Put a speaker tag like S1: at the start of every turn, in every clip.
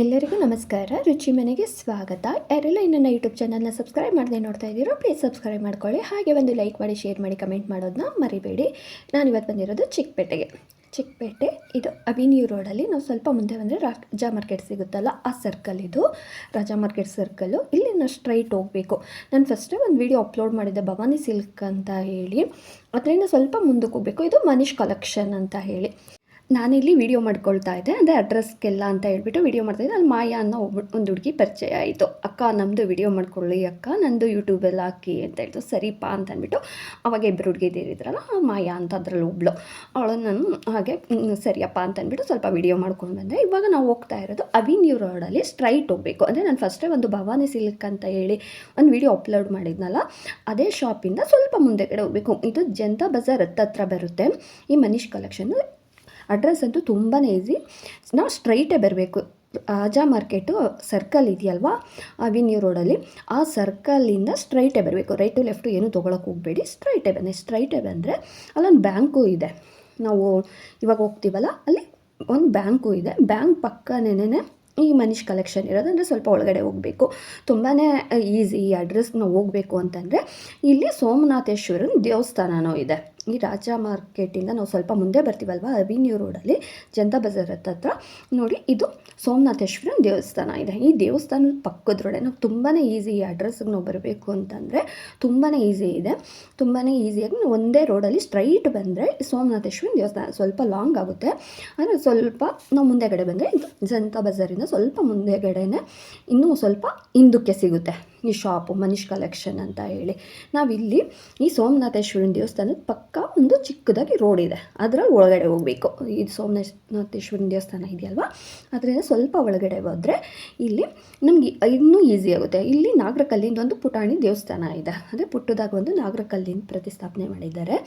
S1: ಎಲ್ಲರಿಗೂ ನಮಸ್ಕಾರ, ರುಚಿ ಮನೆಗೆ ಸ್ವಾಗತ. ಯಾರೆಲ್ಲ ಇನ್ನು ನನ್ನ ಯೂಟ್ಯೂಬ್ ಚಾನಲ್ನ ಸಬ್ಸ್ಕ್ರೈಬ್ ಮಾಡದೆ ನೋಡ್ತಾ ಇದ್ದೀರೋ ಪ್ಲೀಸ್ ಸಬ್ಸ್ಕ್ರೈಬ್ ಮಾಡ್ಕೊಳ್ಳಿ. ಹಾಗೆ ಒಂದು ಲೈಕ್ ಮಾಡಿ ಶೇರ್ ಮಾಡಿ ಕಮೆಂಟ್ ಮಾಡೋದನ್ನ ಮರಿಬೇಡಿ. ನಾನು ಇವತ್ತು ಬಂದಿರೋದು ಚಿಕ್ಕಪೇಟೆಗೆ. ಚಿಕ್ಕಪೇಟೆ, ಇದು ಅವಿನ್ಯೂ ರೋಡಲ್ಲಿ ನಾವು ಸ್ವಲ್ಪ ಮುಂದೆ ಬಂದರೆ ರಾಜಾ ಮಾರ್ಕೆಟ್ ಸಿಗುತ್ತಲ್ಲ, ಆ ಸರ್ಕಲ್ ಇದು. ರಾಜಾ ಮಾರ್ಕೆಟ್ ಸರ್ಕಲ್ಲು ಇಲ್ಲಿ ನಾವು ಸ್ಟ್ರೈಟ್ ಹೋಗಬೇಕು. ನಾನು ಫಸ್ಟೇ ಒಂದು ವಿಡಿಯೋ ಅಪ್ಲೋಡ್ ಮಾಡಿದ್ದೆ, ಭವಾನಿ ಸಿಲ್ಕ್ ಅಂತ ಹೇಳಿ. ಅದರಿಂದ ಸ್ವಲ್ಪ ಮುಂದಕ್ಕೆ ಹೋಗಬೇಕು. ಇದು ಮನೀಶ್ ಕಲೆಕ್ಷನ್ ಅಂತ ಹೇಳಿ. ನಾನಿಲ್ಲಿ ವಿಡಿಯೋ ಮಾಡ್ಕೊಳ್ತಾ ಇದ್ದೆ. ಅಂದರೆ ಅಡ್ರೆಸ್ಗೆಲ್ಲ ಅಂತ ಹೇಳ್ಬಿಟ್ಟು ವಿಡಿಯೋ ಮಾಡ್ತಾಯಿದ್ದೆ ಅಲ್ಲಿ ಮಾಯಾ ಅನ್ನೋ ಒಂದು ಹುಡುಗಿ ಪರಿಚಯ ಆಯಿತು. ಅಕ್ಕ ನಮ್ಮದು ವಿಡಿಯೋ ಮಾಡ್ಕೊಳ್ಳಿ ಅಕ್ಕ, ನಂದು ಯೂಟ್ಯೂಬಲ್ಲಿ ಹಾಕಿ ಅಂತ ಹೇಳ್ತು. ಸರಿಪಾ ಅಂತ ಅಂದ್ಬಿಟ್ಟು ಅವಾಗ ಇಬ್ಬರು ಹುಡುಗಿದಿರಿದ್ರಲ್ಲ ಮಾಯಾ ಅಂತ ಅದರಲ್ಲಿ ಒಬ್ಳು. ಅವಳು ನಾನು, ಹಾಗೆ ಸರಿಯಪ್ಪ ಅಂತ ಅಂದ್ಬಿಟ್ಟು ಸ್ವಲ್ಪ ವಿಡಿಯೋ ಮಾಡ್ಕೊಂಡು ಬಂದೆ. ಇವಾಗ ನಾವು ಹೋಗ್ತಾ ಇರೋದು ಅವಿನ್ಯೂ ರೋಡಲ್ಲಿ ಸ್ಟ್ರೈಟ್ ಹೋಗಬೇಕು. ಅಂದರೆ ನಾನು ಫಸ್ಟೇ ಒಂದು ಭವಾನಿ ಸಿಲ್ಕ್ ಅಂತ ಹೇಳಿ ಒಂದು ವಿಡಿಯೋ ಅಪ್ಲೋಡ್ ಮಾಡಿದ್ನಲ್ಲ, ಅದೇ ಶಾಪಿಂದ ಸ್ವಲ್ಪ ಮುಂದೆ ಕಡೆ ಹೋಗಬೇಕು. ಇದು ಜನತಾ ಬಜಾರ್ ಹತ್ತತ್ರ ಬರುತ್ತೆ. ಈ ಮನೀಶ್ ಕಲೆಕ್ಷನ್ನು ಅಡ್ರೆಸ್ ಅಂತೂ ತುಂಬಾ ಈಸಿ ನಾವು ಸ್ಟ್ರೈಟೇ ಬರಬೇಕು. ರಾಜಾ ಮಾರ್ಕೆಟು ಸರ್ಕಲ್ ಇದೆಯಲ್ವಾ? ಅವಿನ್ಯೂ ರೋಡಲ್ಲಿ ಆ ಸರ್ಕಲಿಂದ ಸ್ಟ್ರೈಟೇ ಬರಬೇಕು. ರೈಟು ಲೆಫ್ಟು ಏನು ತೊಗೊಳಕ್ಕೆ ಹೋಗಬೇಡಿ. ಸ್ಟ್ರೈಟೇ ಬನ್ನಿ. ಸ್ಟ್ರೈಟೇ ಬಂದರೆ ಅಲ್ಲೊಂದು ಬ್ಯಾಂಕು ಇದೆ. ನಾವು ಇವಾಗ ಹೋಗ್ತೀವಲ್ಲ, ಅಲ್ಲಿ ಒಂದು ಬ್ಯಾಂಕು ಇದೆ. ಬ್ಯಾಂಕ್ ಪಕ್ಕನೇನೆ ಈ ಮನೀಶ್ ಕಲೆಕ್ಷನ್ ಇರೋದಂದರೆ ಸ್ವಲ್ಪ ಒಳಗಡೆ ಹೋಗಬೇಕು. ತುಂಬಾ ಈಸಿ ಈ ಅಡ್ರೆಸ್ ನಾವು ಹೋಗಬೇಕು ಅಂತಂದರೆ, ಇಲ್ಲಿ ಸೋಮನಾಥೇಶ್ವರನ ದೇವಸ್ಥಾನವೂ ಇದೆ. ಈ ರಾಜ ಮಾರ್ಕೆಟಿಂದ ನಾವು ಸ್ವಲ್ಪ ಮುಂದೆ ಬರ್ತೀವಲ್ವ? ಅವಿನ್ಯೂ ರೋಡಲ್ಲಿ ಜನತಾ ಬಜಾರ್ ಹತ್ರ ನೋಡಿ, ಇದು ಸೋಮನಾಥೇಶ್ವರನ ದೇವಸ್ಥಾನ ಇದೆ. ಈ ದೇವಸ್ಥಾನದ ಪಕ್ಕದ್ರೊಳಗೆ ನಾವು ತುಂಬಾ ಈಸಿ ಈ ಅಡ್ರೆಸ್ಗೆ ನಾವು ಬರಬೇಕು ಅಂತಂದರೆ ತುಂಬಾ ಈಸಿ ಇದೆ. ತುಂಬಾ ಈಸಿಯಾಗಿ ಒಂದೇ ರೋಡಲ್ಲಿ ಸ್ಟ್ರೈಟ್ ಬಂದರೆ ಸೋಮನಾಥೇಶ್ವರನ ದೇವಸ್ಥಾನ ಸ್ವಲ್ಪ ಲಾಂಗ್ ಆಗುತ್ತೆ. ಅಂದರೆ ಸ್ವಲ್ಪ ನಾವು ಮುಂದೆಗಡೆ ಬಂದರೆ ಜನತಾ ಬಜಾರಿಂದ ಸ್ವಲ್ಪ ಮುಂದೆಗಡೆನೆ ಇನ್ನೂ ಸ್ವಲ್ಪ ಹಿಂದಕ್ಕೆ ಸಿಗುತ್ತೆ. ಈ ಶಾಪು ಮನೀಶ್ ಕಲೆಕ್ಷನ್ ಅಂತ ಹೇಳಿ. ನಾವಿಲ್ಲಿ ಈ ಸೋಮನಾಥೇಶ್ವರನ ದೇವಸ್ಥಾನದ ಪಕ್ಕ ಒಂದು ಚಿಕ್ಕದಾಗಿ ರೋಡ್ ಇದೆ. ಅದರ ಒಳಗಡೆ ಹೋಗಬೇಕು. ಇದು ಸೋಮನಾಥೇಶ್ವರನ ದೇವಸ್ಥಾನ ಇದೆಯಲ್ವಾ? ಅದರಿಂದ ಸ್ವಲ್ಪ ಒಳಗಡೆ ಹೋದರೆ ಇಲ್ಲಿ ನಮಗೆ ಇನ್ನೂ ಈಸಿ ಆಗುತ್ತೆ. ಇಲ್ಲಿ ನಾಗರಕಲ್ಲಿಂದ ಒಂದು ಪುಟಾಣಿ ದೇವಸ್ಥಾನ ಇದೆ. ಅಂದರೆ ಪುಟ್ಟದಾಗ ಒಂದು ನಾಗರಕಲ್ಲಿನ ಪ್ರತಿಸ್ಥಾಪನೆ ಮಾಡಿದ್ದಾರೆ.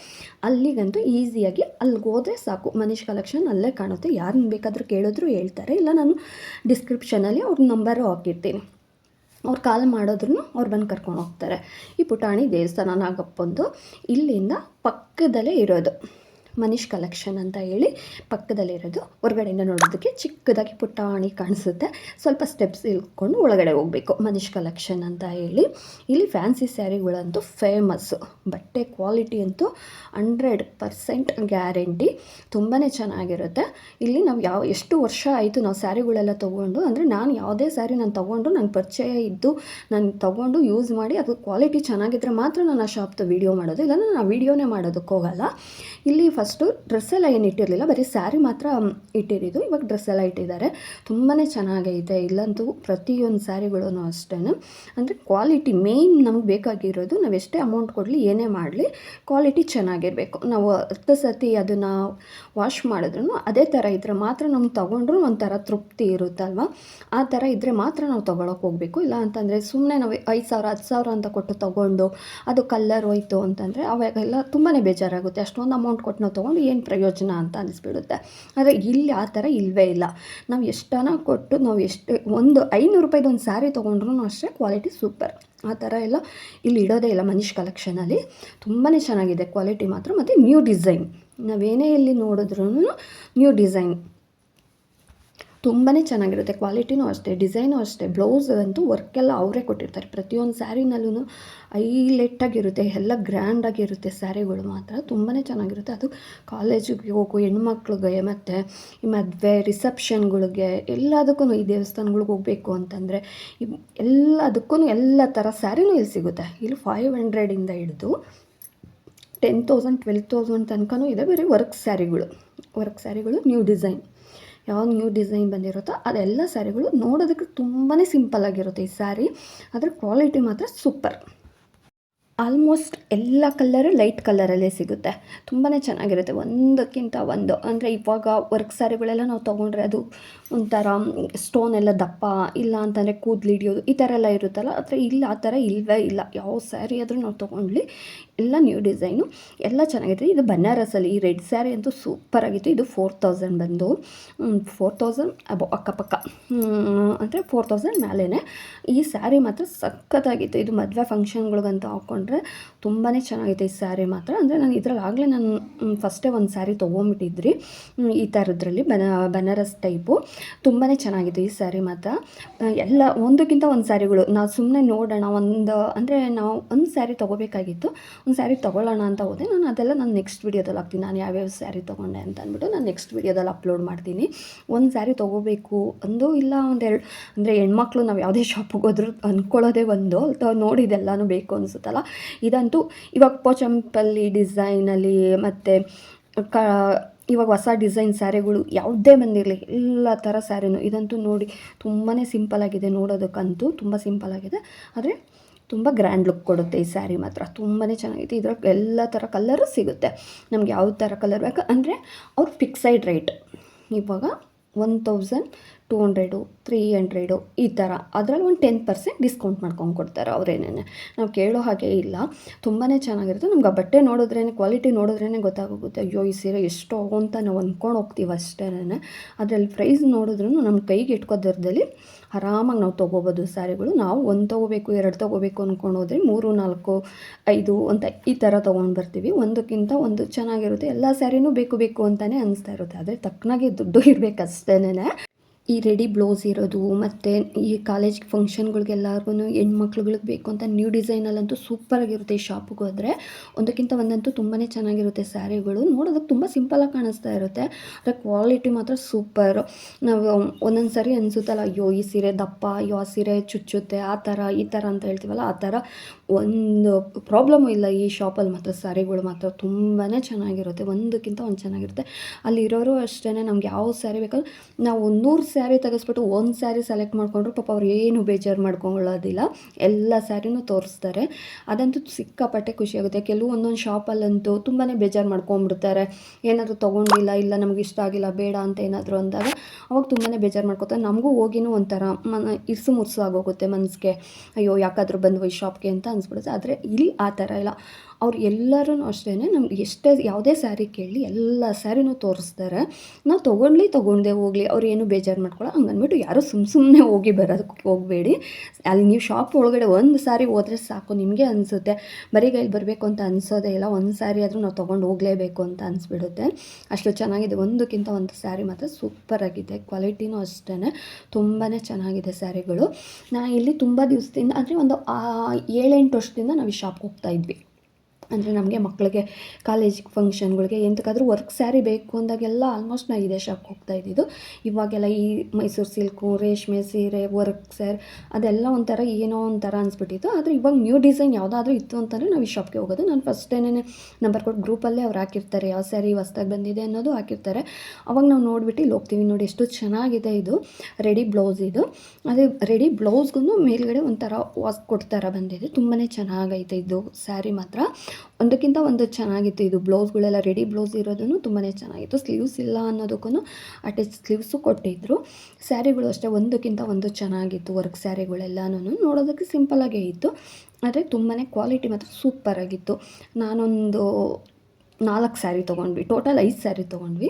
S1: ಅಲ್ಲಿಗಂತೂ ಈಸಿಯಾಗಿ ಅಲ್ಲಿಗೆ ಹೋದರೆ ಸಾಕು. ಮನೀಶ್ ಕಲೆಕ್ಷನ್ ಅಲ್ಲೇ ಕಾಣುತ್ತೆ. ಯಾರನ್ನ ಬೇಕಾದರೂ ಕೇಳಿದ್ರು ಹೇಳ್ತಾರೆ. ಇಲ್ಲ ನಾನು ಡಿಸ್ಕ್ರಿಪ್ಷನಲ್ಲಿ ಅವ್ರ ನಂಬರು ಹಾಕಿರ್ತೀನಿ ಅವ್ರು ಕಾಲ್ ಮಾಡಿದ್ರು ಅವ್ರು ಬಂದು ಕರ್ಕೊಂಡು ಹೋಗ್ತಾರೆ. ಈ ಪುಟಾಣಿ ದೇವಸ್ಥಾನ ನಾಗಪ್ಪಂದು ಇಲ್ಲಿಂದ ಪಕ್ಕದಲ್ಲೇ ಇರೋದು. ಮನೀಶ್ ಕಲೆಕ್ಷನ್ ಅಂತ ಹೇಳಿ ಪಕ್ಕದಲ್ಲಿರೋದು. ಹೊರಗಡೆಯಿಂದ ನೋಡೋದಕ್ಕೆ ಚಿಕ್ಕದಾಗಿ ಪುಟಾಣಿ ಕಾಣಿಸುತ್ತೆ. ಸ್ವಲ್ಪ ಸ್ಟೆಪ್ಸ್ ಇಳ್ಕೊಂಡು ಒಳಗಡೆ ಹೋಗಬೇಕು. ಮನೀಶ್ ಕಲೆಕ್ಷನ್ ಅಂತ ಹೇಳಿ. ಇಲ್ಲಿ ಫ್ಯಾನ್ಸಿ ಸ್ಯಾರಿಗಳಂತೂ ಫೇಮಸ್ಸು ಬಟ್ಟೆ ಕ್ವಾಲಿಟಿ ಅಂತೂ ಹಂಡ್ರೆಡ್ ಪರ್ಸೆಂಟ್ ಗ್ಯಾರಂಟಿ ತುಂಬಾ ಚೆನ್ನಾಗಿರುತ್ತೆ. ಇಲ್ಲಿ ನಾವು ಯಾವ, ಎಷ್ಟು ವರ್ಷ ಆಯಿತು ನಾವು ಸ್ಯಾರಿಗಳೆಲ್ಲ ತೊಗೊಂಡು? ಅಂದರೆ ನಾನು ಯಾವುದೇ ಸ್ಯಾರಿ ನಾನು ತೊಗೊಂಡು ನನ್ನ ಪರಿಚಯ ಇದ್ದು ನಾನು ತೊಗೊಂಡು ಯೂಸ್ ಮಾಡಿ ಅದು ಕ್ವಾಲಿಟಿ ಚೆನ್ನಾಗಿದ್ದರೆ ಮಾತ್ರ ನಾನು ಆ ಶಾಪ್ದು ವೀಡಿಯೋ ಮಾಡೋದು. ಇಲ್ಲಾಂದರೆ ನಾನು ವೀಡಿಯೋನೇ ಮಾಡೋದಕ್ಕೆ ಹೋಗಲ್ಲ. ಇಲ್ಲಿ ಫಸ್ಟು ಡ್ರೆಸ್ ಎಲ್ಲ ಏನು ಇಟ್ಟಿರಲಿಲ್ಲ, ಬರೀ ಸ್ಯಾರಿ ಮಾತ್ರ ಇಟ್ಟಿರಿದು. ಇವಾಗ ಡ್ರೆಸ್ ಎಲ್ಲ ಇಟ್ಟಿದ್ದಾರೆ. ತುಂಬಾ ಚೆನ್ನಾಗೈತೆ. ಇಲ್ಲಂತೂ ಪ್ರತಿಯೊಂದು ಸ್ಯಾರಿಗಳೂ ಅಷ್ಟೇ ಅಂದರೆ ಕ್ವಾಲಿಟಿ ಮೇಯ್ನ್ ನಮ್ಗೆ ಬೇಕಾಗಿರೋದು, ನಾವು ಎಷ್ಟೇ ಅಮೌಂಟ್ ಕೊಡಲಿ ಏನೇ ಮಾಡಲಿ ಕ್ವಾಲಿಟಿ ಚೆನ್ನಾಗಿರಬೇಕು. ನಾವು ಹತ್ತು ಸತಿ ಅದನ್ನು ವಾಶ್ ಮಾಡಿದ್ರು ಅದೇ ಥರ ಇದ್ದರೆ ಮಾತ್ರ ನಮ್ಗೆ ತೊಗೊಂಡ್ರು ಒಂಥರ ತೃಪ್ತಿ ಇರುತ್ತಲ್ವ? ಆ ಥರ ಇದ್ದರೆ ಮಾತ್ರ ನಾವು ತೊಗೊಳಕ್ಕೆ ಹೋಗಬೇಕು. ಇಲ್ಲ ಅಂತಂದರೆ ಸುಮ್ಮನೆ ನಾವು ಐದು ಸಾವಿರ, ಹತ್ತು ಸಾವಿರ ಅಂತ ಕೊಟ್ಟು ತೊಗೊಂಡು ಅದು ಕಲ್ಲರ್ ಹೋಯ್ತು ಅಂತಂದರೆ ಅವಾಗೆಲ್ಲ ತುಂಬಾ ಬೇಜಾರಾಗುತ್ತೆ. ಅಷ್ಟೊಂದು ಅಮೌಂಟ್ ಕೊಟ್ಟು ನಾವು ತೊಗೊಂಡು ಏನು ಪ್ರಯೋಜನ ಅಂತ ಅನಿಸ್ಬಿಡುತ್ತೆ. ಆದರೆ ಇಲ್ಲಿ ಆ ಥರ ಇಲ್ಲವೇ ಇಲ್ಲ. ನಾವು ಎಷ್ಟನ ಕೊಟ್ಟು ನಾವು ಎಷ್ಟು, ಒಂದು ಐನೂರು ರೂಪಾಯಿದು ಒಂದು ಸ್ಯಾರಿ ತೊಗೊಂಡ್ರು ಅಷ್ಟೇ ಕ್ವಾಲಿಟಿ ಸೂಪರ್. ಆ ಥರ ಎಲ್ಲ ಇಲ್ಲಿ ಇಡೋದೇ ಇಲ್ಲ ಮನೀಷ್ ಕಲೆಕ್ಷನಲ್ಲಿ ತುಂಬಾ ಚೆನ್ನಾಗಿದೆ ಕ್ವಾಲಿಟಿ ಮಾತ್ರ, ಮತ್ತು ನ್ಯೂ ಡಿಸೈನ್. ನಾವೇನೇ ಇಲ್ಲಿ ನೋಡಿದ್ರೂ ನ್ಯೂ ಡಿಸೈನ್. ತುಂಬಾ ಚೆನ್ನಾಗಿರುತ್ತೆ. ಕ್ವಾಲಿಟಿನೂ ಅಷ್ಟೇ, ಡಿಸೈನು ಅಷ್ಟೇ. ಬ್ಲೌಸ್ ಅಂತೂ ವರ್ಕೆಲ್ಲ ಅವರೇ ಕೊಟ್ಟಿರ್ತಾರೆ. ಪ್ರತಿಯೊಂದು ಸ್ಯಾರಿನಲ್ಲೂ ಹೈಲೆಟ್ಟಾಗಿರುತ್ತೆ ಎಲ್ಲ ಗ್ರ್ಯಾಂಡಾಗಿರುತ್ತೆ ಸ್ಯಾರಿಗಳು ಮಾತ್ರ. ತುಂಬಾ ಚೆನ್ನಾಗಿರುತ್ತೆ. ಅದು ಕಾಲೇಜಿಗೆ ಹೋಗೋ, ಹೆಣ್ಮಕ್ಳಿಗೆ, ಮತ್ತು ಈ ಮದುವೆ, ರಿಸೆಪ್ಷನ್ಗಳಿಗೆ ಎಲ್ಲದಕ್ಕೂ ಈ ದೇವಸ್ಥಾನಗಳಿಗೆ ಹೋಗಬೇಕು ಅಂತಂದರೆ ಎಲ್ಲದಕ್ಕೂ ಎಲ್ಲ ಥರ ಸ್ಯಾರಿನೂ ಇಲ್ಲಿ ಸಿಗುತ್ತೆ. ಇಲ್ಲಿ ಫೈವ್ ಹಂಡ್ರೆಡಿಂದ ಹಿಡಿದು ಟೆನ್ ತೌಸಂಡ್ ಟ್ವೆಲ್ ತೌಸಂಡ್ ತನಕನೂ ಇದೆ. ಬರೀ ವರ್ಕ್ ಸ್ಯಾರಿಗಳು. ವರ್ಕ್ ಸ್ಯಾರಿಗಳು ನ್ಯೂ ಡಿಸೈನ್ ಯಾವಾಗ ನ್ಯೂ ಡಿಸೈನ್ ಬಂದಿರುತ್ತೋ ಅದೆಲ್ಲ ಸ್ಯಾರಿಗಳು ನೋಡೋದಕ್ಕೆ ತುಂಬಾ ಸಿಂಪಲ್ ಆಗಿರುತ್ತೆ ಈ ಸ್ಯಾರಿ ಅದರ ಕ್ವಾಲಿಟಿ ಮಾತ್ರ ಸೂಪರ್ ಆಲ್ಮೋಸ್ಟ್ ಎಲ್ಲ ಕಲ್ಲರು ಲೈಟ್ ಕಲ್ಲರಲ್ಲೇ ಸಿಗುತ್ತೆ. ತುಂಬಾ ಚೆನ್ನಾಗಿರುತ್ತೆ. ಒಂದಕ್ಕಿಂತ ಒಂದು. ಅಂದರೆ ಇವಾಗ ವರ್ಕ್ ಸ್ಯಾರಿಗಳೆಲ್ಲ ನಾವು ತೊಗೊಂಡ್ರೆ ಅದು ಒಂಥರ ಸ್ಟೋನ್ ಎಲ್ಲ ದಪ್ಪ, ಇಲ್ಲ ಅಂತಂದರೆ ಕೂದಲು ಹಿಡಿಯೋದು ಈ ಥರ ಎಲ್ಲ ಇರುತ್ತಲ್ಲ ಆದರೆ ಇಲ್ಲಿ, ಆ ಥರ ಇಲ್ಲವೇ ಇಲ್ಲ. ಯಾವ ಸ್ಯಾರಿ ಆದರೂ ನಾವು ತೊಗೊಂಡ್ಲಿ ಎಲ್ಲ ನ್ಯೂ ಡಿಸೈನು ಎಲ್ಲ ಚೆನ್ನಾಗಿದೆ ಇದು ಬನಾರಸಲ್ಲಿ ಈ ರೆಡ್ ಸ್ಯಾರಿ ಅಂತೂ ಸೂಪರಾಗಿತ್ತು ಇದು ಫೋರ್ ತೌಸಂಡ್ ಬಂದು ಫೋರ್ ತೌಸಂಡ್ ಅಬೋ, ಅಕ್ಕಪಕ್ಕ. ಅಂದರೆ ಫೋರ್ ತೌಸಂಡ್ ಮೇಲೇ ಈ ಸ್ಯಾರಿ ಮಾತ್ರ ಸಖತ್ತಾಗಿತ್ತು. ಇದು ಮದುವೆ ಫಂಕ್ಷನ್ಗಳಿಗಂತ ಹಾಕ್ಕೊಂಡ್ರೆ ತುಂಬಾ ಚೆನ್ನಾಗಿದೆ ಈ ಸ್ಯಾರಿ ಮಾತ್ರ. ಅಂದರೆ ನಾನು ಇದರಲ್ಲಿ ಆಗಲೇ ನಾನು ಫಸ್ಟೇ ಒಂದು ಸ್ಯಾರಿ ತೊಗೊಂಬಿಟ್ಟಿದ್ರಿ. ಈ ಥರದ್ರಲ್ಲಿ ಬನ, ಬನಾರಸ್ ಟೈಪು ತುಂಬಾ ಚೆನ್ನಾಗಿತ್ತು ಈ ಸ್ಯಾರಿ ಮಾತ್ರ. ಎಲ್ಲ ಒಂದಕ್ಕಿಂತ ಒಂದು ಸ್ಯಾರಿಗಳು ನಾವು ಸುಮ್ಮನೆ ನೋಡೋಣ, ಒಂದು, ಅಂದರೆ ನಾವು ಒಂದು ಸ್ಯಾರಿ ತೊಗೋಬೇಕಾಗಿತ್ತು. ಒಂದು ಸ್ಯಾರಿ ತೊಗೊಳ್ಳೋಣ ಅಂತ ಹೋದೆ. ನಾನು ಅದೆಲ್ಲ ನಾನು ನೆಕ್ಸ್ಟ್ ವೀಡಿಯೋದಲ್ಲಿ ಹಾಕ್ತೀನಿ. ನಾನು ಯಾವ್ಯಾವ ಸ್ಯಾರಿ ತೊಗೊಂಡೆ ಅಂತ ಅಂದ್ಬಿಟ್ಟು ನಾನು ನೆಕ್ಸ್ಟ್ ವೀಡಿಯೋದಲ್ಲಿ ಅಪ್ಲೋಡ್ ಮಾಡ್ತೀನಿ. ಒಂದು ಸ್ಯಾರಿ ತೊಗೋಬೇಕು ಅಂದು ಇಲ್ಲ ಒಂದೆರಡು ಅಂದರೆ ಹೆಣ್ಮಕ್ಳು ನಾವು ಯಾವುದೇ ಶಾಪಿಗೆ ಹೋದ್ರೂ ಅಂದ್ಕೊಳ್ಳೋದೇ ಒಂದು. ಅಥವಾ ನೋಡಿದೆಲ್ಲನೂ ಬೇಕು ಅನಿಸುತ್ತಲ್ಲ. ಇದಂತೂ ಇವಾಗ ಪೋಚಂಪಲ್ಲಿ ಡಿಸೈನಲ್ಲಿ ಮತ್ತು ಕ, ಇವಾಗ ಹೊಸ ಡಿಸೈನ್ ಸ್ಯಾರಿಗಳು ಯಾವುದೇ ಬಂದಿರಲಿ ಎಲ್ಲ ಥರ ಸ್ಯಾರಿನೂ. ಇದಂತೂ ನೋಡಿ ತುಂಬಾ ಸಿಂಪಲ್ಲಾಗಿದೆ ನೋಡೋದಕ್ಕಂತೂ. ತುಂಬ ಸಿಂಪಲ್ಲಾಗಿದೆ ಆದರೆ ತುಂಬ ಗ್ರ್ಯಾಂಡ್ ಲುಕ್ ಕೊಡುತ್ತೆ ಈ ಸ್ಯಾರಿ ಮಾತ್ರ. ತುಂಬಾ ಚೆನ್ನಾಗಿದೆ. ಇದ್ರಲ್ಲಿ ಎಲ್ಲ ಥರ ಕಲರು ಸಿಗುತ್ತೆ. ನಮ್ಗೆ ಯಾವ ಥರ ಕಲರ್ ಬೇಕು ಅಂದರೆ ಅವ್ರು ಫಿಕ್ಸೈಡ್ ರೇಟ್ ಇವಾಗ one thousand two hundred, three hundred ಈ ಥರ. ಅದರಲ್ಲಿ ಒಂದು ಟೆನ್ ಪರ್ಸೆಂಟ್ ಡಿಸ್ಕೌಂಟ್ ಮಾಡ್ಕೊಂಡು ಕೊಡ್ತಾರೆ ಅವರೇನೇ ನಾವು ಕೇಳೋ ಹಾಗೆ ಇಲ್ಲ. ತುಂಬಾ ಚೆನ್ನಾಗಿರುತ್ತೆ. ನಮ್ಗೆ ಆ ಬಟ್ಟೆ ನೋಡಿದ್ರೇ ಕ್ವಾಲಿಟಿ ನೋಡಿದ್ರೇ ಗೊತ್ತಾಗೋಗುತ್ತೆ. ಅಯ್ಯೋ, ಈ ಸೀರೆ ಎಷ್ಟು ಅಂತ ನಾವು ಅಂದ್ಕೊಂಡು ಹೋಗ್ತೀವಿ ಅಷ್ಟೇ ಅದರಲ್ಲಿ ಪ್ರೈಸ್ ನೋಡಿದ್ರೂ ನಮ್ಮ ಕೈಗೆ ಇಟ್ಕೋ ದರದಲ್ಲಿ ಆರಾಮಾಗಿ ನಾವು ತೊಗೋಬೋದು ಸ್ಯಾರಿಗಳು. ನಾವು ಒಂದು ತೊಗೋಬೇಕು, ಎರಡು ತೊಗೋಬೇಕು ಅಂದ್ಕೊಂಡು ಹೋದ್ರೆ ಮೂರು, ನಾಲ್ಕು, ಐದು ಅಂತ ಈ ಥರ ತೊಗೊಂಡು ಬರ್ತೀವಿ. ಒಂದಕ್ಕಿಂತ ಒಂದು ಚೆನ್ನಾಗಿರುತ್ತೆ. ಎಲ್ಲ ಸ್ಯಾರಿನೂ ಬೇಕು ಬೇಕು ಅಂತಲೇ ಅನಿಸ್ತಾ ಇರುತ್ತೆ. ಆದರೆ ತಕ್ಕನಾಗೆ ದುಡ್ಡು ಇರಬೇಕು ಅಷ್ಟೇನೆ ಈ ರೆಡಿ ಬ್ಲೌಸ್ ಇರೋದು ಮತ್ತು ಈ ಕಾಲೇಜ್ ಫಂಕ್ಷನ್ಗಳಿಗೆಲ್ಲರಿಗೂ ಹೆಣ್ಮಕ್ಳುಗಳಿಗೆ ಬೇಕು ಅಂತ ನ್ಯೂ ಡಿಸೈನಲ್ಲಂತೂ ಸೂಪರಾಗಿರುತ್ತೆ ಈ ಶಾಪಿಗೆ ಹೋದರೆ ಒಂದಕ್ಕಿಂತ ಒಂದಂತೂ ತುಂಬಾ ಚೆನ್ನಾಗಿರುತ್ತೆ ಸ್ಯಾರಿಗಳು. ನೋಡೋದಕ್ಕೆ ತುಂಬ ಸಿಂಪಲಾಗಿ ಕಾಣಿಸ್ತಾ ಇರುತ್ತೆ. ಆದರೆ ಕ್ವಾಲಿಟಿ ಮಾತ್ರ ಸೂಪರ್ ನಾವು ಒಂದೊಂದು ಸಾರಿ ಅನಿಸುತ್ತಲ್ಲ, ಅಯ್ಯೋ, ಈ ಸೀರೆ ದಪ್ಪ, ಅಯ್ಯೋ, ಆ ಸೀರೆ ಚುಚ್ಚುತ್ತೆ, ಆ ಥರ ಈ ಥರ ಅಂತ ಹೇಳ್ತೀವಲ್ಲ, ಆ ಥರ ಒಂದು ಪ್ರಾಬ್ಲಮ್ಮು ಇಲ್ಲ ಈ ಶಾಪಲ್ಲಿ ಮಾತ್ರ, ಸ್ಯಾರಿಗಳು ಮಾತ್ರ ತುಂಬಾ ಚೆನ್ನಾಗಿರುತ್ತೆ. ಒಂದಕ್ಕಿಂತ ಒಂದು ಚೆನ್ನಾಗಿರುತ್ತೆ. ಅಲ್ಲಿರೋರು ಅಷ್ಟೇ ನಮ್ಗೆ ಯಾವ ಸ್ಯಾರಿ ಬೇಕಾದ್ರೂ ನಾವು ನೂರು ಸ್ಯಾರಿ ತೆಗೆಸ್ಬಿಟ್ಟು ಒಂದು ಸ್ಯಾರಿ ಸೆಲೆಕ್ಟ್ ಮಾಡಿಕೊಂಡ್ರು ಪಾಪ ಅವ್ರು ಏನು ಬೇಜಾರು ಮಾಡ್ಕೊಳ್ಳೋದಿಲ್ಲ ಎಲ್ಲ ಸ್ಯಾರಿನೂ ತೋರಿಸ್ತಾರೆ. ಅದಂತೂ ಸಿಕ್ಕಾಪಟ್ಟೆ ಖುಷಿಯಾಗುತ್ತೆ ಕೆಲವು ಒಂದೊಂದು ಶಾಪಲ್ಲಂತೂ ತುಂಬಾ ಬೇಜಾರು ಮಾಡ್ಕೊಂಡ್ಬಿಡ್ತಾರೆ. ಏನಾದರೂ ತೊಗೊಂಡಿಲ್ಲ, ಇಲ್ಲ ನಮ್ಗೆ ಇಷ್ಟ ಆಗಿಲ್ಲ, ಬೇಡ ಅಂತ ಏನಾದರೂ ಅಂದಾಗ ಅವಾಗ ತುಂಬಾ ಬೇಜಾರು ಮಾಡ್ಕೊತಾರೆ. ನಮಗೂ ಹೋಗಿನೂ ಒಂಥರ ಮನ ಇರ್ಸು ಮುರ್ಸು ಆಗೋಗುತ್ತೆ ಮನಸ್ಸಿಗೆ ಅಯ್ಯೋ, ಯಾಕಾದರೂ ಬಂದ್ವು ಈ ಶಾಪ್ಗೆ ಅಂತ ಅನ್ಸ್ಬಿಡುತ್ತೆ. ಆದರೆ ಇಲ್ಲಿ ಆ ಥರ ಇಲ್ಲ. ಅವ್ರು ಎಲ್ಲರೂ ಅಷ್ಟೇ ನಮ್ಗೆ ಎಷ್ಟೇ ಯಾವುದೇ ಸ್ಯಾರಿ ಕೇಳಿ ಎಲ್ಲ ಸ್ಯಾರಿನೂ ತೋರಿಸ್ತಾರೆ. ನಾವು ತೊಗೊಂಡ್ಲಿ ತೊಗೊಂಡೇ ಹೋಗಲಿ, ಅವ್ರು ಏನು ಬೇಜಾರು ಮಾಡ್ಕೊಳ್ಳೋ ಹಂಗನ್ಬಿಟ್ಟು ಅಂದ್ಬಿಟ್ಟು ಯಾರೂ ಸುಮ್ಮ ಸುಮ್ಮನೆ ಹೋಗಿ ಬರೋದಕ್ಕೆ ಹೋಗಬೇಡಿ. ಅಲ್ಲಿ ನೀವು ಶಾಪ್ ಒಳಗಡೆ ಒಂದು ಸಾರಿ ಹೋದರೆ ಸಾಕು, ನಿಮಗೆ ಅನಿಸುತ್ತೆ. ಬರಿಗೈಲಿ ಬರಬೇಕು ಅಂತ ಅನಿಸೋದೇ ಇಲ್ಲ, ಒಂದು ಸ್ಯಾರಿ ಆದರೂ ನಾವು ತೊಗೊಂಡು ಹೋಗಲೇಬೇಕು ಅಂತ ಅನಿಸ್ಬಿಡುತ್ತೆ. ಅಷ್ಟು ಚೆನ್ನಾಗಿದೆ, ಒಂದಕ್ಕಿಂತ ಒಂದು ಸ್ಯಾರಿ ಮಾತ್ರ ಸೂಪರಾಗಿದೆ ಕ್ವಾಲಿಟಿನೂ ಅಷ್ಟೇ ತುಂಬಾ ಚೆನ್ನಾಗಿದೆ ಸ್ಯಾರಿಗಳು. ನಾ ಇಲ್ಲಿ ತುಂಬ ದಿವಸದಿಂದ, ಅಂದರೆ ಒಂದು ಏಳೆಂಟು ವರ್ಷದಿಂದ ನಾವು ಈ ಶಾಪ್ಗೆ ಹೋಗ್ತಾ ಇದ್ವಿ. ಅಂದರೆ ನಮಗೆ ಮಕ್ಕಳಿಗೆ ಕಾಲೇಜ್ ಫಂಕ್ಷನ್ಗಳಿಗೆ ಎಂತಕ್ಕಾದ್ರೂ ವರ್ಕ್ ಸ್ಯಾರಿ ಬೇಕು ಅಂದಾಗೆಲ್ಲ ಆಲ್ಮೋಸ್ಟ್ ನಾವು ಇದೇ ಶಾಪ್ಗೆ ಹೋಗ್ತಾ ಇದ್ದಿದ್ದು. ಇವಾಗೆಲ್ಲ ಈ ಮೈಸೂರು ಸಿಲ್ಕು ರೇಷ್ಮೆ ಸೀರೆ ವರ್ಕ್ ಸ್ಯಾರಿ ಅದೆಲ್ಲ ಒಂಥರ ಏನೋ ಒಂಥರ ಅನಿಸ್ಬಿಟ್ಟಿತ್ತು. ಆದರೆ ಇವಾಗ ನ್ಯೂ ಡಿಸೈನ್ ಯಾವುದಾದ್ರೂ ಇತ್ತು ಅಂತಂದರೆ ನಾವು ಈ ಶಾಪ್ಗೆ ಹೋಗೋದು. ನಾನು ಫಸ್ಟ್ ಏನೇನೆ ನಂಬರ್ ಕೊಟ್ಟು ಗ್ರೂಪಲ್ಲೇ ಅವ್ರು ಹಾಕಿರ್ತಾರೆ, ಯಾವ ಸ್ಯಾರಿ ಹೊಸ್ದಾಗಿ ಬಂದಿದೆ ಅನ್ನೋದು ಹಾಕಿರ್ತಾರೆ. ಅವಾಗ ನಾವು ನೋಡಿಬಿಟ್ಟು ಇಲ್ಲಿ ಹೋಗ್ತೀವಿ ನೋಡಿ, ಎಷ್ಟು ಚೆನ್ನಾಗಿದೆ ಇದು. ರೆಡಿ ಬ್ಲೌಸ್ ಇದು. ಅದೇ ರೆಡಿ ಬ್ಲೌಸ್ಗೂ ಮೇಲ್ಗಡೆ ಒಂಥರ ವಾಸ್ ಕೊಡ್ತಾರ ಬಂದಿದೆ. ತುಂಬಾ ಚೆನ್ನಾಗೈತೆ ಇದು ಸ್ಯಾರಿ ಮಾತ್ರ. ಒಂದಕ್ಕಿಂತ ಒಂದು ಚೆನ್ನಾಗಿತ್ತು. ಇದು ಬ್ಲೌಸ್ಗಳೆಲ್ಲ ರೆಡಿ ಬ್ಲೌಸ್ ಇರೋದನ್ನು ತುಂಬಾ ಚೆನ್ನಾಗಿತ್ತು. ಸ್ಲೀವ್ಸ್ ಇಲ್ಲ ಅನ್ನೋದಕ್ಕೂ ಅಟ್ಯಾಚ್ ಸ್ಲೀವ್ಸು ಕೊಟ್ಟಿದ್ದರು ಸ್ಯಾರಿಗಳು ಅಷ್ಟೇ ಒಂದಕ್ಕಿಂತ ಒಂದು ಚೆನ್ನಾಗಿತ್ತು ವರ್ಕ್ ಸ್ಯಾರಿಗಳೆಲ್ಲನೂ ನೋಡೋದಕ್ಕೆ ಸಿಂಪಲಾಗೇ ಇತ್ತು. ಆದರೆ ತುಂಬಾ ಕ್ವಾಲಿಟಿ ಮಾತ್ರ ಸೂಪರಾಗಿತ್ತು ನಾನೊಂದು ನಾಲ್ಕು ಸ್ಯಾರಿ ತೊಗೊಂಡ್ವಿ. ಟೋಟಲ್ ಐದು ಸ್ಯಾರಿ ತೊಗೊಂಡ್ವಿ.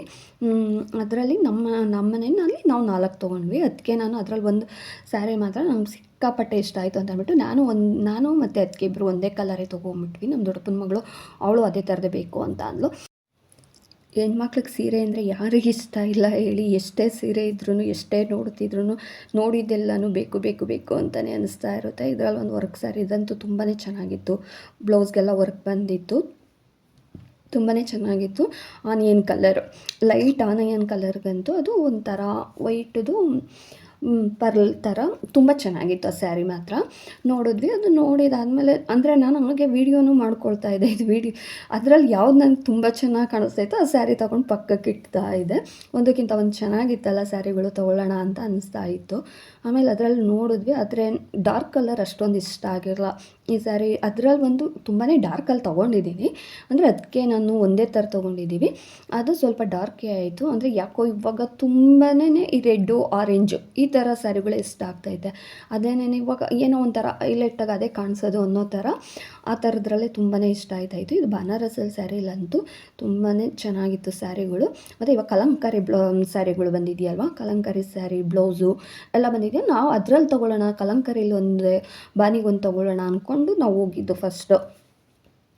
S1: ಅದರಲ್ಲಿ ನಮ್ಮ ನಮ್ಮ ಮನೆಯಲ್ಲಿ ನಾವು ನಾಲ್ಕು ತೊಗೊಂಡ್ವಿ. ಅದಕ್ಕೆ ನಾನು ಅದರಲ್ಲಿ ಒಂದು ಸ್ಯಾರಿ ಮಾತ್ರ ನಮ್ಗೆ ಸಿಕ್ಕಾಪಟ್ಟೆ ಇಷ್ಟ ಆಯಿತು ಅಂತ ಅಂದ್ಬಿಟ್ಟು ನಾನು ಒಂದು, ನಾನು ಮತ್ತು ಅದಕ್ಕೆ ಇಬ್ಬರು ಒಂದೇ ಕಲರೇ ತೊಗೊಂಬಿಟ್ವಿ. ನಮ್ಮ ದೊಡ್ಡಪ್ಪನ ಮಗಳು ಅವಳು ಅದೇ ಥರದೇ ಬೇಕು ಅಂತ ಅಂದ್ಲು. ಹೆಣ್ಮಕ್ಳಿಗೆ ಸೀರೆ ಅಂದರೆ ಯಾರಿಗೆ ಇಷ್ಟ ಇಲ್ಲ ಹೇಳಿ, ಎಷ್ಟೇ ಸೀರೆ ಇದ್ರೂ ಎಷ್ಟೇ ನೋಡ್ತಿದ್ರು ನೋಡಿದ್ದೆಲ್ಲನೂ ಬೇಕು ಬೇಕು ಬೇಕು ಅಂತಲೇ ಅನಿಸ್ತಾ ಇರುತ್ತೆ. ಇದರಲ್ಲಿ ಒಂದು ವರ್ಕ್ ಸ್ಯಾರಿ ಇದಂತೂ ತುಂಬಾ ಚೆನ್ನಾಗಿತ್ತು. ಬ್ಲೌಸ್ಗೆಲ್ಲ ವರ್ಕ್ ಬಂದಿತ್ತು. ತುಂಬಾ ಚೆನ್ನಾಗಿತ್ತು. Onion colour. ಲೈಟ್ ಆನಿಯನ್ ಕಲರ್ಗಂತೂ ಅದು ಒಂಥರ ವೈಟದು ಪರ್ಲ್ ಥರ ತುಂಬ ಚೆನ್ನಾಗಿತ್ತು ಆ ಸ್ಯಾರಿ ಮಾತ್ರ. ನೋಡಿದ್ವಿ, ಅದು ನೋಡಿದಾದಮೇಲೆ ಅಂದರೆ ನಾನು ಹಾಗೆ ವೀಡಿಯೋನು ಮಾಡ್ಕೊಳ್ತಾ ಇದ್ದೆ. ಇದು ವೀಡಿಯೋ, ಅದರಲ್ಲಿ ಯಾವ್ದು ನನಗೆ ತುಂಬ ಚೆನ್ನಾಗಿ ಕಾಣಿಸ್ತೈತೋ ಆ ಸ್ಯಾರಿ ತೊಗೊಂಡು ಪಕ್ಕಕ್ಕೆ ಇಡ್ತಾ ಇದೆ ಒಂದಕ್ಕಿಂತ ಒಂದು ಚೆನ್ನಾಗಿತ್ತಲ್ಲ ಸ್ಯಾರಿಗಳು, ತೊಗೊಳ್ಳೋಣ ಅಂತ ಅನಿಸ್ತಾ ಇತ್ತು. ಆಮೇಲೆ ಅದರಲ್ಲಿ ನೋಡಿದ್ವಿ, ಆದರೆ ಡಾರ್ಕ್ ಕಲರ್ ಅಷ್ಟೊಂದು ಇಷ್ಟ ಆಗಿರಲ್ಲ ಈ ಸ್ಯಾರಿ, ಅದರಲ್ಲಿ ಒಂದು ತುಂಬಾ ಡಾರ್ಕಲ್ಲಿ ತೊಗೊಂಡಿದ್ದೀನಿ ಅಂದರೆ ಅದಕ್ಕೆ ನಾನು ಒಂದೇ ಥರ ತೊಗೊಂಡಿದ್ದೀವಿ ಅದು ಸ್ವಲ್ಪ ಡಾರ್ಕೇ ಆಯಿತು. ಅಂದರೆ ಯಾಕೋ ಇವಾಗ ತುಂಬಾ ಈ ರೆಡ್ಡು, ಆರೆಂಜು ಈ ಥರ ಸ್ಯಾರಿಗಳು ಇಷ್ಟ ಆಗ್ತೈತೆ ಅದೇನೇ ಇವಾಗ ಏನೋ ಒಂಥರ ಹೈಲೈಟಾಗಿ ಅದೇ ಕಾಣಿಸೋದು ಅನ್ನೋ ಥರ ಆ ಥರದ್ರಲ್ಲೇ ತುಂಬಾ ಇಷ್ಟ ಆಯ್ತಾಯಿತು ಇದು ಬನಾರಸಲ್ಲಿ ಸ್ಯಾರಿಲಂತೂ ತುಂಬಾ ಚೆನ್ನಾಗಿತ್ತು ಸ್ಯಾರಿಗಳು. ಮತ್ತು ಇವಾಗ ಕಲಂಕಾರಿ ಬ್ಲೌ ಸ್ಯಾರಿಗಳು ಬಂದಿದೆಯಲ್ವಾ? ಕಲಂಕಾರಿ ಸ್ಯಾರಿ, ಬ್ಲೌಸು ಎಲ್ಲ ಬಂದಿದೆಯಾ ನಾವು ಅದ್ರಲ್ಲಿ ತೊಗೊಳ್ಳೋಣ, ಕಲಂಕಾರಿಲಿ ಒಂದು ಬಾನಿಗೊಂದು ತೊಗೊಳ್ಳೋಣ ಅಂದ್ಕೊಂಡು ನಾವು ಹೋಗಿದ್ದು ಫಸ್ಟು.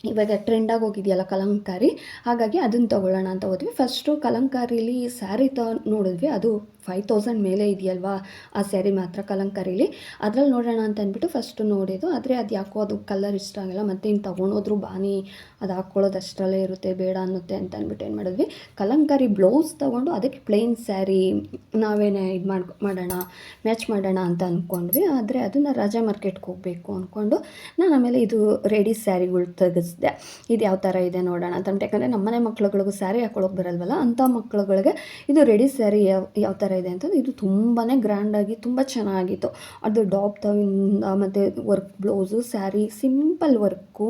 S1: ಇವಾಗ ಟ್ರೆಂಡಾಗಿ ಹೋಗಿದೆಯಲ್ಲ ಕಲಂಕಾರಿ, ಹಾಗಾಗಿ ಅದನ್ನು ತೊಗೊಳ್ಳೋಣ ಅಂತ ಹೋದ್ವಿ. ಫಸ್ಟು ಕಲಂಕಾರಿಲಿ ಸ್ಯಾರಿ ತ ನೋಡಿದ್ವಿ. ಅದು ಫೈವ್ ತೌಸಂಡ್ ಮೇಲೆ ಇದೆಯಲ್ವಾ? ಆ ಸ್ಯಾರಿ ಮಾತ್ರ ಕಲಂಕರಿಲಿ. ಅದ್ರಲ್ಲಿ ನೋಡೋಣ ಅಂತ ಅಂದ್ಬಿಟ್ಟು ಫಸ್ಟು ನೋಡಿದ್ದು. ಆದರೆ ಅದು ಯಾಕೋ ಅದು ಕಲರ್ ಇಷ್ಟ ಆಗಿಲ್ಲ. ಮತ್ತು ಇನ್ನು ತೊಗೊಂಡೋದ್ರು ಬಾನಿ ಅದು ಹಾಕ್ಕೊಳ್ಳೋದು ಅಷ್ಟರಲ್ಲೇ ಇರುತ್ತೆ, ಬೇಡ ಅನ್ನುತ್ತೆ ಅಂತ ಅಂದ್ಬಿಟ್ಟು ಏನು ಮಾಡಿದ್ವಿ. ಕಲಂಕಾರಿ ಬ್ಲೌಸ್ ತೊಗೊಂಡು ಅದಕ್ಕೆ ಪ್ಲೇನ್ ಸ್ಯಾರಿ ನಾವೇನೇ ಇದು ಮಾಡಿ, ಮಾಡೋಣ ಮ್ಯಾಚ್ ಮಾಡೋಣ ಅಂತ ಅಂದ್ಕೊಂಡ್ವಿ ಆದರೆ ಅದನ್ನು ರಾಜಾ ಮಾರ್ಕೆಟ್ಗೆ ಹೋಗಬೇಕು ಅಂದ್ಕೊಂಡು ನಾನು ಆಮೇಲೆ ಇದು ರೆಡಿ ಸ್ಯಾರಿಗಳು ತೆಗೆಸ್ದೆ. ಇದು ಯಾವ ಥರ ಇದೆ ನೋಡೋಣ ಅಂತ ಯಾಕಂದರೆ ನಮ್ಮನೆ ಮಕ್ಳುಗಳಿಗೂ ಸ್ಯಾರಿ ಹಾಕೊಳ್ಳೋಕೆ ಬರಲ್ವಲ್ಲ, ಅಂಥ ಮಕ್ಕಳುಗಳಿಗೆ ಇದು ರೆಡಿ ಸ್ಯಾರಿ ಯಾವ ಯಾವ ಥರ ಇದೆ ಅಂತಂದು ಇದು ತುಂಬಾ ಗ್ರ್ಯಾಂಡಾಗಿ ತುಂಬ ಚೆನ್ನಾಗಿತ್ತು. ಅದು ಡಾಪ್ ತವಿಂದ ಮತ್ತು work blouse sari simple work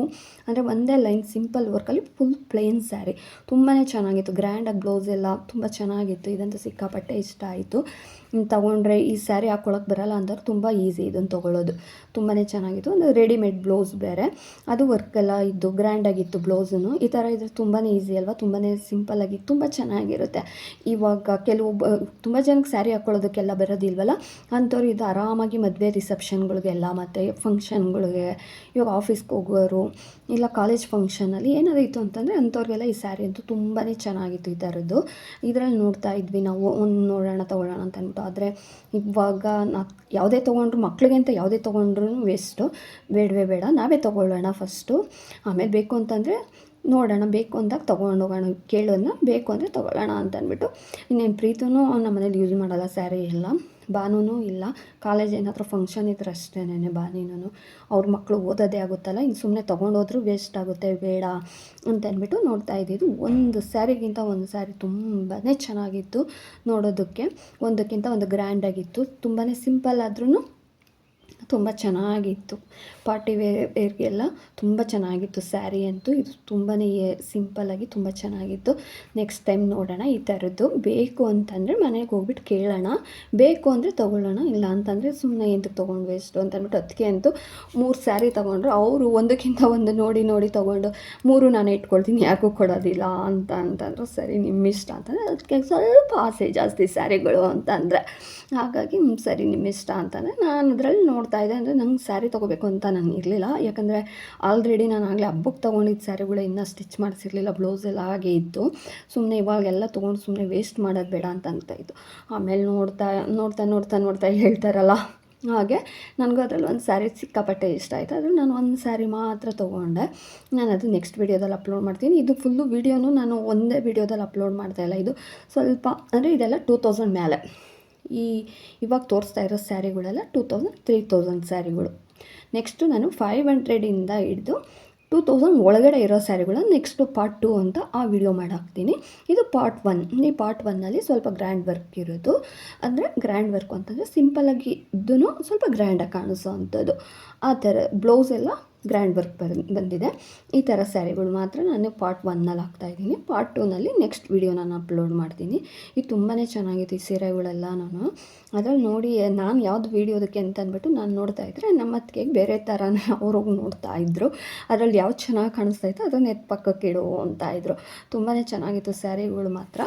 S1: ಅಂದರೆ ಒಂದೇ ಲೈನ್ ಸಿಂಪಲ್ ವರ್ಕಲ್ಲಿ ಫುಲ್ ಪ್ಲೇನ್ ಸ್ಯಾರಿ ತುಂಬಾ ಚೆನ್ನಾಗಿತ್ತು. ಗ್ರ್ಯಾಂಡಾಗಿ ಬ್ಲೌಸ್ ಎಲ್ಲ ತುಂಬ ಚೆನ್ನಾಗಿತ್ತು. ಇದಂತೂ ಸಿಕ್ಕಾಪಟ್ಟೆ ಇಷ್ಟ ಆಯಿತು. ತೊಗೊಂಡ್ರೆ ಈ ಸ್ಯಾರಿ ಹಾಕ್ಕೊಳಕ್ಕೆ ಬರಲ್ಲ ಅಂದವ್ರು ತುಂಬ ಈಸಿ ಇದನ್ನು ತೊಗೊಳ್ಳೋದು ತುಂಬಾ ಚೆನ್ನಾಗಿತ್ತು. ಒಂದು ರೆಡಿಮೇಡ್ ಬ್ಲೌಸ್ ಬೇರೆ. ಅದು ವರ್ಕೆಲ್ಲ ಇದ್ದು ಗ್ರ್ಯಾಂಡಾಗಿತ್ತು ಬ್ಲೌಸನ್ನು ಈ ಥರ ಇದ್ರೆ ತುಂಬಾ ಈಸಿ ಅಲ್ವಾ? ತುಂಬಾ ಸಿಂಪಲ್ಲಾಗಿ ತುಂಬ ಚೆನ್ನಾಗಿರುತ್ತೆ. ಇವಾಗ ಕೆಲವೊಬ್ಬ ತುಂಬ ಜನಕ್ಕೆ ಸ್ಯಾರಿ ಹಾಕ್ಕೊಳ್ಳೋದಕ್ಕೆಲ್ಲ ಬರೋದಿಲ್ವಲ್ಲ? ಅಂಥವ್ರು ಇದು ಆರಾಮಾಗಿ ಮದುವೆ ರಿಸೆಪ್ಷನ್ಗಳಿಗೆಲ್ಲ ಮತ್ತು ಫಂಕ್ಷನ್ಗಳಿಗೆ, ಇವಾಗ ಆಫೀಸ್ಗೆ ಹೋಗೋರು, ಇಲ್ಲ ಕಾಲೇಜ್ ಫಂಕ್ಷನಲ್ಲಿ ಏನಾದ್ರು ಇತ್ತು ಅಂತಂದರೆ ಅಂಥವ್ರಿಗೆಲ್ಲ ಈ ಸ್ಯಾರಿ ಅಂತೂ ತುಂಬಾ ಚೆನ್ನಾಗಿತ್ತು ಈ ಥರದ್ದು ಇದರಲ್ಲಿ ನೋಡ್ತಾ ಇದ್ವಿ ನಾವು, ಒಂದು ನೋಡೋಣ, ತೊಗೊಳ್ಳೋಣ ಅಂತ ಅಂದ್ಬಿಟ್ಟು ಆದರೆ ಇವಾಗ ನಾ ಯಾವುದೇ ತೊಗೊಂಡ್ರು ಮಕ್ಳಿಗೆ ಅಂತ ಯಾವುದೇ ತೊಗೊಂಡ್ರೂ ವೇಸ್ಟು ಬೇಡವೇ ಬೇಡ, ನಾವೇ ತೊಗೊಳ್ಳೋಣ ಫಸ್ಟು ಆಮೇಲೆ ಬೇಕು ಅಂತಂದರೆ ನೋಡೋಣ, ಬೇಕು ಅಂದಾಗ ತೊಗೊಂಡು ಹೋಗೋಣ ಕೇಳೋಣ, ಬೇಕು ಅಂದರೆ ತೊಗೊಳ್ಳೋಣ ಅಂತ ಅಂದ್ಬಿಟ್ಟು ಇನ್ನೇನು ಪ್ರೀತೂ ನಮ್ಮ ಮನೇಲಿ ಯೂಸ್ ಮಾಡಲ್ಲ ಸ್ಯಾರಿ ಎಲ್ಲ. ಬಾನುನೂ ಇಲ್ಲ. ಕಾಲೇಜ್ ಏನಾದರೂ ಫಂಕ್ಷನ್ ಇದ್ರೆ ಅಷ್ಟೇನೆ ಬಾನಿನೂ ಅವ್ರ ಮಕ್ಕಳು ಓದೋದೇ ಆಗುತ್ತಲ್ಲ ಇನ್ನು ಸುಮ್ಮನೆ ತೊಗೊಂಡೋದ್ರೂ ವೇಸ್ಟ್ ಆಗುತ್ತೆ, ಬೇಡ ಅಂತ ಅಂದ್ಬಿಟ್ಟು ನೋಡ್ತಾ ಇದ್ದಿದ್ದು. ಒಂದು ಸ್ಯಾರಿಗಿಂತ ಒಂದು ಸ್ಯಾರಿ ತುಂಬಾ ಚೆನ್ನಾಗಿತ್ತು ನೋಡೋದಕ್ಕೆ. ಒಂದಕ್ಕಿಂತ ಒಂದು ಗ್ರ್ಯಾಂಡಾಗಿತ್ತು ತುಂಬಾ ಸಿಂಪಲ್ ಆದ್ರೂ ತುಂಬ ಚೆನ್ನಾಗಿತ್ತು. ಪಾರ್ಟಿ ವೇರ್, ವೇರ್ಗೆಲ್ಲ ತುಂಬ ಚೆನ್ನಾಗಿತ್ತು. ಸ್ಯಾರಿ ಅಂತೂ ಇದು ತುಂಬಾ ಸಿಂಪಲ್ಲಾಗಿ ತುಂಬ ಚೆನ್ನಾಗಿತ್ತು. ನೆಕ್ಸ್ಟ್ ಟೈಮ್ ನೋಡೋಣ ಈ ಥರದ್ದು. ಬೇಕು ಅಂತಂದರೆ ಮನೆಗೆ ಹೋಗ್ಬಿಟ್ಟು ಕೇಳೋಣ. ಬೇಕು ಅಂದರೆ ತೊಗೊಳ್ಳೋಣ, ಇಲ್ಲ ಅಂತಂದರೆ ಸುಮ್ಮನೆ ಎಂತಕ್ಕೆ ತೊಗೊಂಡು ವೇಸ್ಟು ಅಂತ ಅಂದ್ಬಿಟ್ಟು ಅದಕ್ಕೆ ಅಂತೂ ಮೂರು ಸ್ಯಾರಿ ತೊಗೊಂಡ್ರು. ಅವರು ಒಂದಕ್ಕಿಂತ ಒಂದು ನೋಡಿ ನೋಡಿ ತೊಗೊಂಡು ಮೂರು ನಾನು ಇಟ್ಕೊಳ್ತೀನಿ ಯಾಕೂ ಕೊಡೋದಿಲ್ಲ ಅಂತ ಅಂತಂದ್ರು. ಸರಿ, ನಿಮ್ಮ ಇಷ್ಟ ಅಂತಂದರೆ ಅದಕ್ಕೆ ಸ್ವಲ್ಪ ಆಸೆ ಜಾಸ್ತಿ ಸ್ಯಾರಿಗಳು ಅಂತಂದರೆ. ಹಾಗಾಗಿ ಸರಿ, ನಿಮ್ಮ ಇಷ್ಟ ಅಂತಂದರೆ ನಾನು ಅದರಲ್ಲಿ ನೋಡ್ತಾ ಇದ್ದೆ ಅಂದರೆ ನಂಗೆ ಸ್ಯಾರಿ ತೊಗೋಬೇಕು ಅಂತ ನಂಗೆ ಇರಲಿಲ್ಲ. ಯಾಕಂದರೆ ಆಲ್ರೆಡಿ ನಾನು ಆಗಲೇ ಹಬ್ಬಕ್ಕೆ ತೊಗೊಂಡಿದ್ದ ಸ್ಯಾರಿಗಳು ಇನ್ನೂ ಸ್ಟಿಚ್ ಮಾಡಿಸಿರಲಿಲ್ಲ ಬ್ಲೌಸ್ ಎಲ್ಲ ಹಾಗೆ ಇತ್ತು. ಸುಮ್ಮನೆ ಇವಾಗೆಲ್ಲ ತೊಗೊಂಡು ಸುಮ್ಮನೆ ವೇಸ್ಟ್ ಮಾಡೋದು ಬೇಡ ಅಂತ ಅಂತ ಇತ್ತು. ಆಮೇಲೆ ನೋಡ್ತಾ ನೋಡ್ತಾ ನೋಡ್ತಾ ನೋಡ್ತಾ ಹೇಳ್ತಾರಲ್ಲ ಹಾಗೆ ನನಗೂ ಅದರಲ್ಲಿ ಒಂದು ಸ್ಯಾರಿ ಸಿಕ್ಕಾಪಟ್ಟೆ ಇಷ್ಟ ಆಯಿತು. ಅದ್ರಲ್ಲಿ ನಾನು ಒಂದು ಸ್ಯಾರಿ ಮಾತ್ರ ತೊಗೊಂಡೆ. ನಾನು ಅದು ನೆಕ್ಸ್ಟ್ ವೀಡಿಯೋದಲ್ಲಿ ಅಪ್ಲೋಡ್ ಮಾಡ್ತೀನಿ. ಇದು ಫುಲ್ಲು ವೀಡಿಯೋನು ನಾನು ಒಂದೇ ವೀಡಿಯೋದಲ್ಲಿ ಅಪ್ಲೋಡ್ ಮಾಡ್ತಾಯಿಲ್ಲ ಇದು ಸ್ವಲ್ಪ ಅಂದರೆ ಇದೆಲ್ಲ ಟೂ ತೌಸಂಡ್ ಮೇಲೆ. ಈ, ಇವಾಗ ತೋರಿಸ್ತಾ ಇರೋ ಸ್ಯಾರಿಗಳೆಲ್ಲ ಟೂ ತೌಸಂಡ್ ತ್ರೀ ತೌಸಂಡ್ ಸ್ಯಾರಿಗಳು. ನೆಕ್ಸ್ಟು ನಾನು ಫೈವ್ ಹಂಡ್ರೆಡಿಂದ ಹಿಡಿದು ಟೂ ತೌಸಂಡ್ ಒಳಗಡೆ ಇರೋ ಸ್ಯಾರಿಗಳನ್ನು ನೆಕ್ಸ್ಟು ಪಾರ್ಟ್ ಟು ಅಂತ ಆ ವಿಡಿಯೋ ಮಾಡಾಕ್ತೀನಿ. ಇದು ಪಾರ್ಟ್ ಒನ್ ಈ ಪಾರ್ಟ್ ಒನ್ನಲ್ಲಿ ಸ್ವಲ್ಪ ಗ್ರ್ಯಾಂಡ್ ವರ್ಕ್ ಇರೋದು. ಅಂದರೆ ಗ್ರ್ಯಾಂಡ್ ವರ್ಕ್ ಅಂತಂದರೆ ಆಗಿ ಇದ್ದೂ ಸ್ವಲ್ಪ ಗ್ರ್ಯಾಂಡಾಗಿ ಕಾಣಿಸೋ ಅಂಥದ್ದು. ಆ ಥರ ಬ್ಲೌಸ್ ಎಲ್ಲ ಗ್ರ್ಯಾಂಡ್ ವರ್ಕ್ ಬಂದಿದೆ. ಈ ಥರ ಸ್ಯಾರಿಗಳು ಮಾತ್ರ ನಾನು ಪಾರ್ಟ್ ಒನ್ನಲ್ಲಿ ಹಾಕ್ತಾಯಿದ್ದೀನಿ ಪಾರ್ಟ್ ಟೂನಲ್ಲಿ ನೆಕ್ಸ್ಟ್ ವಿಡಿಯೋ ನಾನು ಅಪ್ಲೋಡ್ ಮಾಡ್ತೀನಿ. ಇದು ತುಂಬಾ ಚೆನ್ನಾಗಿತ್ತು ಈ ಸೀರೆಗಳೆಲ್ಲ ನಾನು. ಅದ್ರಲ್ಲಿ ನೋಡಿ, ನಾನು ಯಾವುದು ವೀಡಿಯೋದಕ್ಕೆ ಅಂತ ಅಂದ್ಬಿಟ್ಟು ನಾನು ನೋಡ್ತಾ ಇದ್ದರೆ ನಮ್ಮ ಅತ್ತಿಗೆ ಬೇರೆ ಥರನೇ ಅವ್ರಿಗೆ ನೋಡ್ತಾ ಇದ್ದರು ಅದರಲ್ಲಿ ಯಾವ್ದು ಚೆನ್ನಾಗಿ ಕಾಣಿಸ್ತಾ ಇತ್ತು ಅದನ್ನು ಎತ್ತ ಪಕ್ಕಕ್ಕೆ ಇಡು ಅಂತ ಇದ್ದರು ತುಂಬಾ ಚೆನ್ನಾಗಿತ್ತು ಸ್ಯಾರಿಗಳು ಮಾತ್ರ.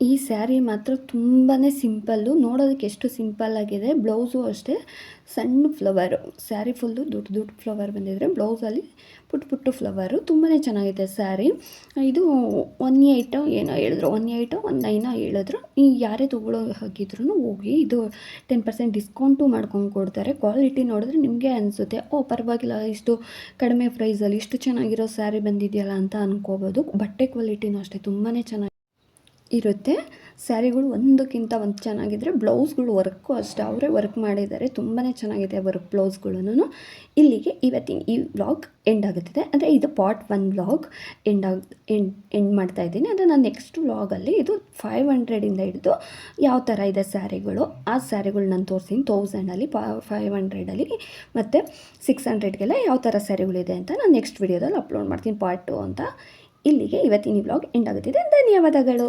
S2: ಈ ಸ್ಯಾರಿ ಮಾತ್ರ ತುಂಬಾ ಸಿಂಪಲ್ಲು. ನೋಡೋದಕ್ಕೆ ಎಷ್ಟು ಸಿಂಪಲ್ ಆಗಿದೆ. ಬ್ಲೌಸು ಅಷ್ಟೇ, ಸಣ್ಣ ಫ್ಲವರು. ಸ್ಯಾರಿ ಫುಲ್ಲು ದೊಡ್ಡ ದೊಡ್ಡ ಫ್ಲವರ್ ಬಂದಿದ್ರೆ ಬ್ಲೌಸಲ್ಲಿ ಪುಟ್ಟ ಪುಟ್ಟು ಫ್ಲವರು. ತುಂಬಾ ಚೆನ್ನಾಗಿದೆ ಸ್ಯಾರಿ. ಇದು ಒನ್ ಏಯ್ಟು ಏನೋ ಹೇಳಿದ್ರು. ಒನ್ ಏಯ್ಟು ಒನ್ ನೈನೋ ಹೇಳಿದ್ರು. ಈ ಯಾರೇ ತೊಗೊಳ್ಳೋ ಹಾಗಿದ್ರು ಹೋಗಿ ಇದು ಟೆನ್ ಪರ್ಸೆಂಟ್ ಡಿಸ್ಕೌಂಟು ಮಾಡ್ಕೊಂಡು ಕೊಡ್ತಾರೆ. ಕ್ವಾಲಿಟಿ ನೋಡಿದ್ರೆ ನಿಮಗೆ ಅನಿಸುತ್ತೆ. ಓ, ಪರವಾಗಿಲ್ಲ, ಇಷ್ಟು ಕಡಿಮೆ ಪ್ರೈಸಲ್ಲಿ ಇಷ್ಟು ಚೆನ್ನಾಗಿರೋ ಸ್ಯಾರಿ ಬಂದಿದೆಯಲ್ಲ ಅಂತ ಅನ್ಕೋಬೋದು. ಬಟ್ಟೆ ಕ್ವಾಲಿಟಿನೂ ಅಷ್ಟೇ. ತುಂಬಾ ಚೆನ್ನಾಗಿ ಇರುತ್ತೆ. ಸ್ಯಾರಿಗಳು ಒಂದಕ್ಕಿಂತ ಒಂದು ಚೆನ್ನಾಗಿದ್ದರೆ ಬ್ಲೌಸ್ಗಳು ವರ್ಕು ಅಷ್ಟೇ. ಅವರೇ ವರ್ಕ್ ಮಾಡಿದ್ದಾರೆ. ತುಂಬಾ ಚೆನ್ನಾಗಿದೆ ವರ್ಕ್ ಬ್ಲೌಸ್ಗಳನ್ನು. ಇಲ್ಲಿಗೆ ಇವತ್ತಿನ ಈ ವ್ಲಾಗ್ ಎಂಡ್ ಆಗುತ್ತಿದೆ. ಅಂದರೆ ಇದು ಪಾರ್ಟ್ ಒನ್ ವ್ಲಾಗ್ ಎಂಡ್ ಆಗ, ಎಂಡ್ ಎಂಡ್ ಮಾಡ್ತಾ ಇದ್ದೀನಿ. ಅಂದರೆ ನಾನು ನೆಕ್ಸ್ಟ್ ವ್ಲಾಗಲ್ಲಿ ಇದು ಫೈವ್ ಹಂಡ್ರೆಡಿಂದ ಹಿಡಿದು ಯಾವ ಥರ ಇದೆ ಸ್ಯಾರಿಗಳು, ಆ ಸ್ಯಾರಿಗಳು ನಾನು ತೋರಿಸ್ತೀನಿ. ತೌಸಂಡಲ್ಲಿ ಪಾ ಫೈವ್ ಹಂಡ್ರೆಡಲ್ಲಿ ಮತ್ತು ಸಿಕ್ಸ್ ಹಂಡ್ರೆಡ್ಗೆಲ್ಲ ಯಾವ ಥರ ಸ್ಯಾರಿಗಳಿದೆ ಅಂತ ನಾನು ನೆಕ್ಸ್ಟ್ ವೀಡಿಯೋದಲ್ಲಿ ಅಪ್ಲೋಡ್ ಮಾಡ್ತೀನಿ ಪಾರ್ಟ್ ಟು ಅಂತ. ಇಲ್ಲಿಗೆ ಇವತ್ತಿನ ಈ ವ್ಲಾಗ್ ಎಂಡ್ ಆಗುತ್ತಿದೆ. ಧನ್ಯವಾದಗಳು.